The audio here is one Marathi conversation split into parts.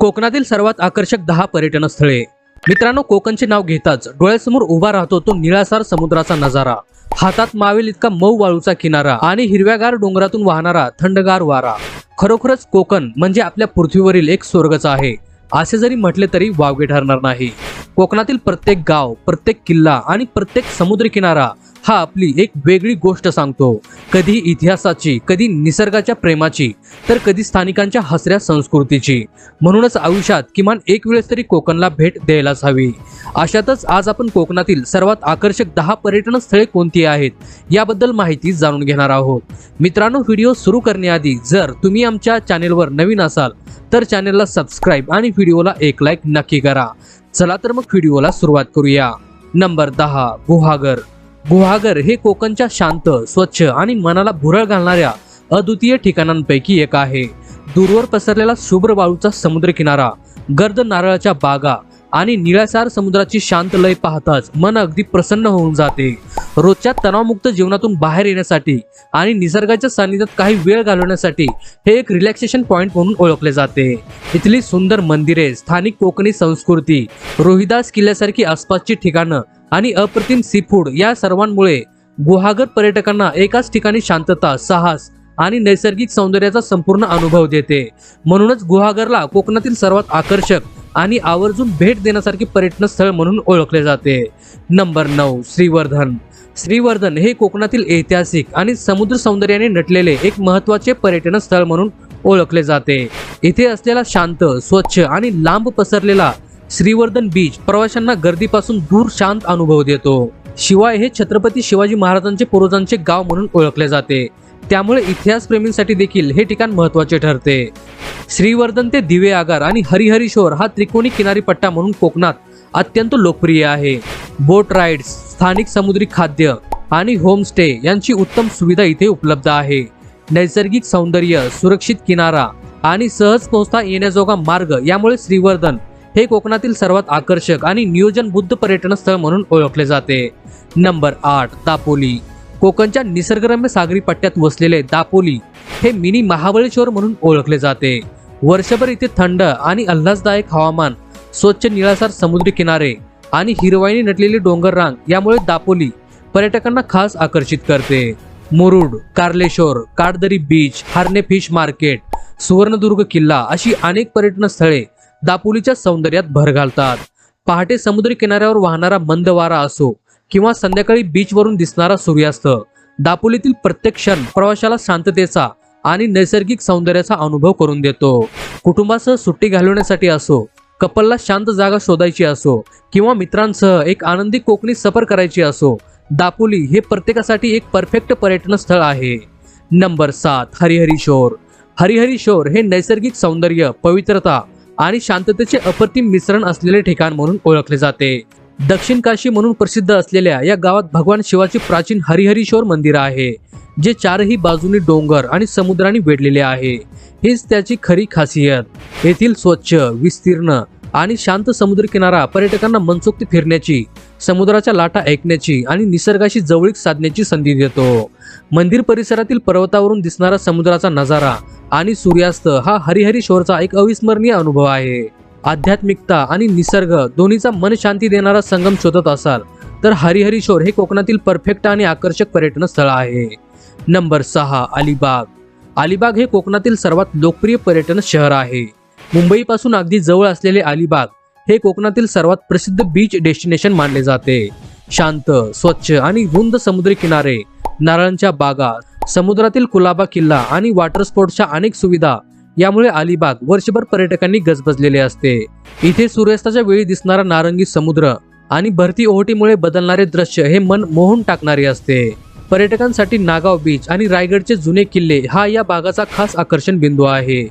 कोकणातील सर्वात आकर्षक दहा पर्यटन स्थळे मित्रांनो कोकणचे नाव घेताच डोळ्यासमोर उभा राहतो तो निळासार समुद्राचा नजारा. हातात मावेल इतका मऊ वाळूचा किनारा आणि हिरव्यागार डोंगरातून वाहणारा थंडगार वारा. खरोखरच कोकण म्हणजे आपल्या पृथ्वीवरील एक स्वर्गच आहे. असे जरी म्हटले तरी वावगे ठरणार नाही. कोकणातील प्रत्येक गाव प्रत्येक किल्ला आणि प्रत्येक समुद्र किनारा हा आपली एक वेगळी गोष्ट सांगतो. कधी इतिहासाची कधी निसर्गाच्या प्रेमाची तर कधी स्थानिकांच्या हसऱ्या संस्कृतीची. म्हणूनच आयुष्यात किमान एक वेळेस तरी कोकणला भेट द्यायलाच हवी. अशातच आज आपण कोकणातील सर्वात आकर्षक दहा पर्यटन स्थळे कोणती आहेत याबद्दल माहिती जाणून घेणार आहोत. मित्रांनो व्हिडिओ सुरू करण्याआधी जर तुम्ही आमच्या चॅनेलवर नवीन असाल तर चॅनेलला सबस्क्राईब आणि व्हिडिओला एक लाईक नक्की करा. चला तर मग व्हिडिओला सुरुवात करूया. नंबर दहा गुहागर. गुहागर हे कोकणच्या शांत स्वच्छ आणि मनाला भुरळ घालणाऱ्या अद्वितीय ठिकाणांपैकी एक आहे. दूरवर पसरलेला शुभ्र वाळूचा समुद्र किनारा गर्द नारळाच्या बागा आणि निळासार समुद्राची शांत लय पाहताच मन अगदी प्रसन्न होऊन जाते. रोजच्या तणावमुक्त जीवनातून बाहेर येण्यासाठी आणि निसर्गाच्या सानिध्यात काही वेळ घालवण्यासाठी हे एक रिलॅक्सेशन पॉइंट म्हणून ओळखले जाते. इथली सुंदर मंदिरे स्थानिक कोकणी संस्कृती रोहिदास किल्ल्यासारखी आसपासची ठिकाणं आणि अप्रतिम सी फूड या सर्वांमुळे गुहागर पर्यटकांना एकाच ठिकाणी शांतता साहस आणि नैसर्गिक सौंदर्याचा संपूर्ण अनुभव देते. म्हणूनच गुहागरला कोकणातील सर्वात आकर्षक आणि आवर्जून भेट देण्यासारखे पर्यटन स्थळ म्हणून ओळखले जाते. नंबर नऊ श्रीवर्धन. श्रीवर्धन हे कोकणातील ऐतिहासिक आणि समुद्र सौंदर्याने नटलेले एक महत्त्वाचे पर्यटन स्थळ म्हणून ओळखले जाते. इथे असलेला शांत स्वच्छ आणि लांब पसरलेला श्रीवर्धन बीच प्रवाशांना गर्दीपासून दूर शांत अनुभव देतो. शिवाय हे छत्रपती शिवाजी महाराजांचे पूर्वजांचे गाव म्हणून ओळखले जाते. त्यामुळे इतिहासप्रेमींसाठी देखील हे ठिकाण महत्त्वाचे ठरते. श्रीवर्धन ते दिवे आगार आणि हरिहरिशोर हा त्रिकोणी किनारी पट्टा म्हणून कोकणात अत्यंत लोकप्रिय आहे. बोट राईड्स स्थानिक समुद्री खाद्य आणि होमस्टे यांची उत्तम सुविधा इथे उपलब्ध आहे. नैसर्गिक सौंदर्य सुरक्षित किनारा आणि सहज पोहोचता येण्याजोगा मार्ग यामुळे श्रीवर्धन हे कोकणातील सर्वात आकर्षक आणि नियोजनबुद्ध पर्यटन स्थळ म्हणून ओळखले जाते. नंबर आठ दापोली. कोकणच्या निसर्गरम्य सागरी पट्ट्यात वसलेले दापोली हे मिनी महाबळेश्वर म्हणून ओळखले जाते. वर्षभर इथे थंड आणि आल्हाददायक हवामान स्वच्छ निळासार समुद्री किनारे आणि हिरवाईने नटलेली डोंगर रांग यामुळे दापोली पर्यटकांना खास आकर्षित करते. Murud Karleshwar काडदरी beach Harne fish market Suvarnadurg किल्ला अशी अनेक पर्यटन स्थळे दापोलीच्या सौंदर्यात भर घालतात. पहाटे समुद्री किनाऱ्यावर वाहणारा मंद वारा असो किंवा संध्याकाळी बीचवरून दिसणारा सूर्यास्त दापोलीतील प्रत्येक क्षण प्रवाशाला शांततेचा आणि नैसर्गिक सौंदर्याचा अनुभव करून देतो. कुटुंबासह सुट्टी घालवण्यासाठी असो कपलला शांत जागा शोधायची असो किंवा मित्रांसह एक आनंदी कोकणी सफर करायची असो दापोली हे प्रत्येकासाठी एक परफेक्ट पर्यटन स्थळ आहे. नंबर सात हरिहरी शोर. हरिहरी शोर हे नैसर्गिक सौंदर्य पवित्रता आणि शांततेचे अप्रतिम मिश्रण असलेले ठिकाण म्हणून ओळखले जाते. दक्षिण काशी म्हणून प्रसिद्ध असलेल्या या गावात भगवान शिवाचे प्राचीन हरिहरीश्वर मंदिर आहे जे चारही बाजूनी डोंगर आणि समुद्राने वेढलेले आहे. हीच त्याची खरी खासियत. येथील स्वच्छ विस्तीर्ण आणि शांत समुद्र किनारा पर्यटकांना मनसोक्त फिरण्याची समुद्राच्या लाटा ऐकण्याची आणि निसर्गाशी जवळीक साधण्याची संधी देतो. मंदिर परिसरातील पर्वतावरून दिसणारा समुद्राचा नजारा आणि सूर्यास्त हा हरिहरी शोरचा एक अविस्मरणीय अनुभव आहे. आध्यात्मिकता आणि निसर्ग दोन्हीचा मन शांती देणारा संगम शोधत असाल तर हरिहरी शोर हे कोकणातील परफेक्ट आणि आकर्षक पर्यटन स्थळ आहे. नंबर सहा अलिबाग. अलिबाग हे कोकणातील सर्वात लोकप्रिय पर्यटन शहर आहे. मुंबईपासून अगदी जवळ असलेले अलिबाग हे कोकणातील सर्वात प्रसिद्ध बीच डेस्टिनेशन मानले जाते. शांत स्वच्छ आणि रुंद समुद्री किनारे नारळांच्या बागा समुद्रातील कुलाबा किल्ला आणि वॉटर स्पोर्ट्सच्या अनेक सुविधा यामुळे अलिबाग वर्षभर पर्यटकांनी गजबजलेले असते. इथे सूर्यास्ताच्या वेळी दिसणारा नारंगी समुद्र आणि भरती ओहोटीमुळे बदलणारे दृश्य हे मन मोहून टाकणारे असते. पर्यटकांसाठी नागाव बीच आणि रायगडचे जुने किल्ले हा या भागाचा खास आकर्षण बिंदू आहे.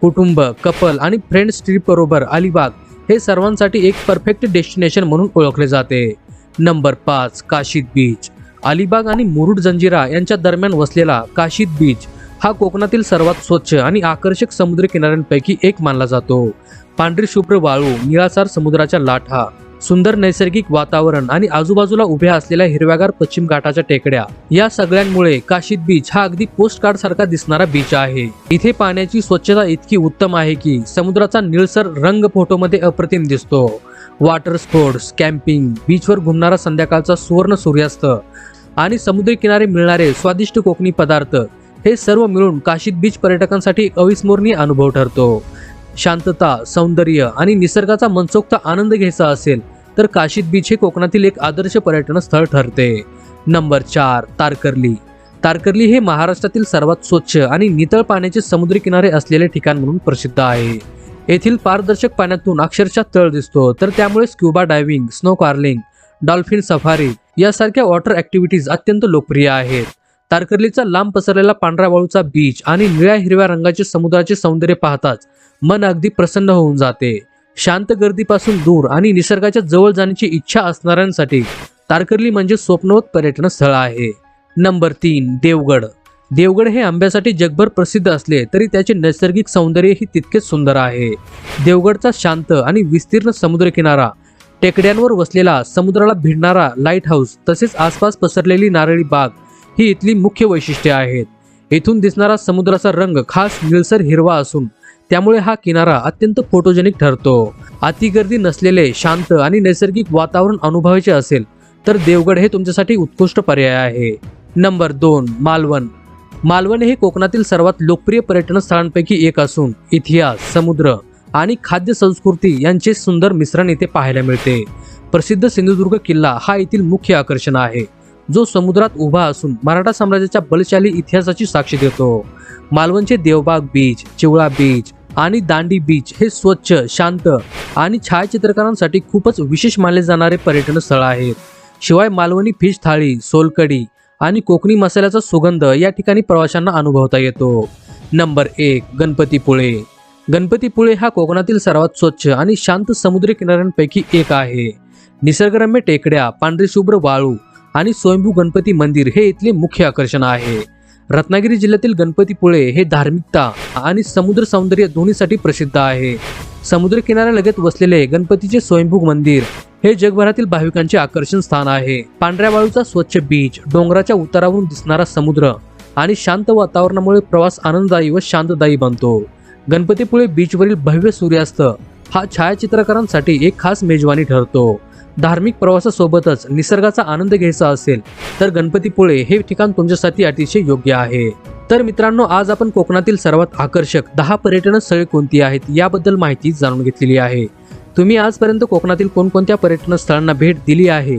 कुटुंब कपल आणि फ्रेंड्स ट्रिप बरोबर अलिबाग हे सर्वांसाठी एक परफेक्ट डेस्टिनेशन म्हणून ओळखले जाते. नंबर पाच काशीद बीच अलिबाग आणि मुरुड जंजिरा यांच्या दरम्यान वसलेला काशीद बीच हा कोकणातील सर्वात स्वच्छ आणि आकर्षक समुद्र किनाऱ्यांपैकी एक मानला जातो. पांढरी शुभ्र वाळू निळासार समुद्राच्या लाटा सुंदर नैसर्गिक वातावरण आणि आजूबाजूला उभ्या असलेल्या हिरव्यागार पश्चिम घाटाच्या टेकड्या या सगळ्यांमुळे काशीद बीच हा अगदी पोस्ट कार्ड सारखा दिसणारा बीच आहे. इथे पाण्याची स्वच्छता इतकी उत्तम आहे की समुद्राचा निळसर रंग फोटोमध्ये अप्रतिम दिसतो. वॉटर स्पोर्ट्स कॅम्पिंग बीचवर घुमणारा संध्याकाळचा सुवर्ण सूर्यास्त आणि समुद्री किनारे मिळणारे स्वादिष्ट कोकणी पदार्थ हे सर्व मिळून काशीद बीच पर्यटकांसाठी एक अविस्मरणीय अनुभव ठरतो. शांतता सौंदर्य आणि निसर्गाचा मनसोक्त आनंद घ्यायचा असेल तर काशीद बीच हे कोकणातील एक आदर्श पर्यटन स्थळ ठरते. नंबर चार तारकर्ली. तारकर्ली हे महाराष्ट्रातील सर्वात स्वच्छ आणि नितळ पाण्याचे समुद्री किनारे असलेले ठिकाण म्हणून प्रसिद्ध आहे. येथील पारदर्शक पाण्यातून अक्षरशः तळ दिसतो तर त्यामुळे scuba diving snorkeling dolphin safari यासारख्या वॉटर ॲक्टिव्हिटीज अत्यंत लोकप्रिय आहेत. तारकर्लीचा लांब पसरलेला पांढरा वाळूचा बीच आणि निळ्या हिरव्या रंगाचे समुद्राचे सौंदर्य पाहताच मन अगदी प्रसन्न होऊन जाते. शांत गर्दीपासून दूर आणि निसर्गाच्या जवळ जाण्याची इच्छा असणाऱ्यांसाठी तारकर्ली म्हणजे स्वप्नवत पर्यटन स्थळ आहे. नंबर तीन देवगड. देवगड हे आंब्यासाठी जगभर प्रसिद्ध असले तरी त्याचे नैसर्गिक सौंदर्यही तितकेच सुंदर आहे. देवगडचा शांत आणि विस्तीर्ण समुद्रकिनारा टेकड्यांवर वसलेला समुद्राला भिडणारा लाइट हाऊस तसेच आसपास पसरलेली नारळी बाग ही इथली मुख्य वैशिष्ट्ये आहेत. इथून दिसणारा समुद्राचा रंग खास निळसर हिरवा असून त्यामुळे हा किनारा अत्यंत फोटोजेनिक ठरतो. अतिगर्दी नसलेले शांत आणि नैसर्गिक वातावरण अनुभवायचे असेल तर देवगड हे तुमच्यासाठी उत्कृष्ट पर्याय आहे. नंबर दोन मालवण. मालवण हे कोकणातील सर्वात लोकप्रिय पर्यटन स्थळांपैकी एक असून इतिहास समुद्र आणि खाद्य संस्कृती यांचे सुंदर मिश्रण येथे पाहायला मिळते. प्रसिद्ध सिंधुदुर्ग किल्ला हा येथील मुख्य आकर्षण आहे. जो समुद्रात उभा असून मराठा साम्राज्याच्या बलशाली इतिहासाची साक्षी देतो. मालवणचे देवबाग बीच चिवळा बीच आणि दांडी बीच हे स्वच्छ शांत आणि छायाचित्रकारांसाठी खूपच विशेष मानले जाणारे पर्यटन स्थळ आहेत. शिवाय मालवणी फिश थाळी सोलकडी आणि कोकणी मसाल्याचा सुगंध या ठिकाणी प्रवाशांना अनुभवता येतो. नंबर एक गणपतीपुळे. गणपतीपुळे हा कोकणातील सर्वात स्वच्छ आणि शांत समुद्री किनाऱ्यांपैकी एक आहे. निसर्गरम्य टेकड्या पांढरी शुभ्र वाळू आणि स्वयंभू गणपती मंदिर हे इथले मुख्य आकर्षण आहे. रत्नागिरी जिल्ह्यातील गणपतीपुळे हे धार्मिकता आणि समुद्र सौंदर्य दोन्हीसाठी प्रसिद्ध आहे. समुद्र किनाऱ्यालगत वसलेले गणपतीचे स्वयंभू मंदिर हे जगभरातील भाविकांचे आकर्षण स्थान आहे. पांढऱ्या वाळूचा स्वच्छ बीच डोंगराच्या उतारावरून दिसणारा समुद्र आणि शांत वातावरणामुळे प्रवास आनंददायी व शांतदायी बनतो. गणपतीपुळे बीचवरील भव्य सूर्यास्त हा छायाचित्रकारांसाठी एक खास मेजवानी ठरतो. धार्मिक प्रवासासोबतच निसर्गाचा आनंद घ्यायचा असेल तर गणपतीपुळे हे ठिकाण तुमच्यासाठी अतिशय योग्य आहे. तर मित्रांनो आज आपण कोकणातील सर्वात आकर्षक दहा पर्यटन स्थळे कोणती आहेत याबद्दल माहिती जाणून घेतलेली आहे. तुम्ही आजपर्यंत कोकणातील कोणकोणत्या पर्यटन स्थळांना भेट दिली आहे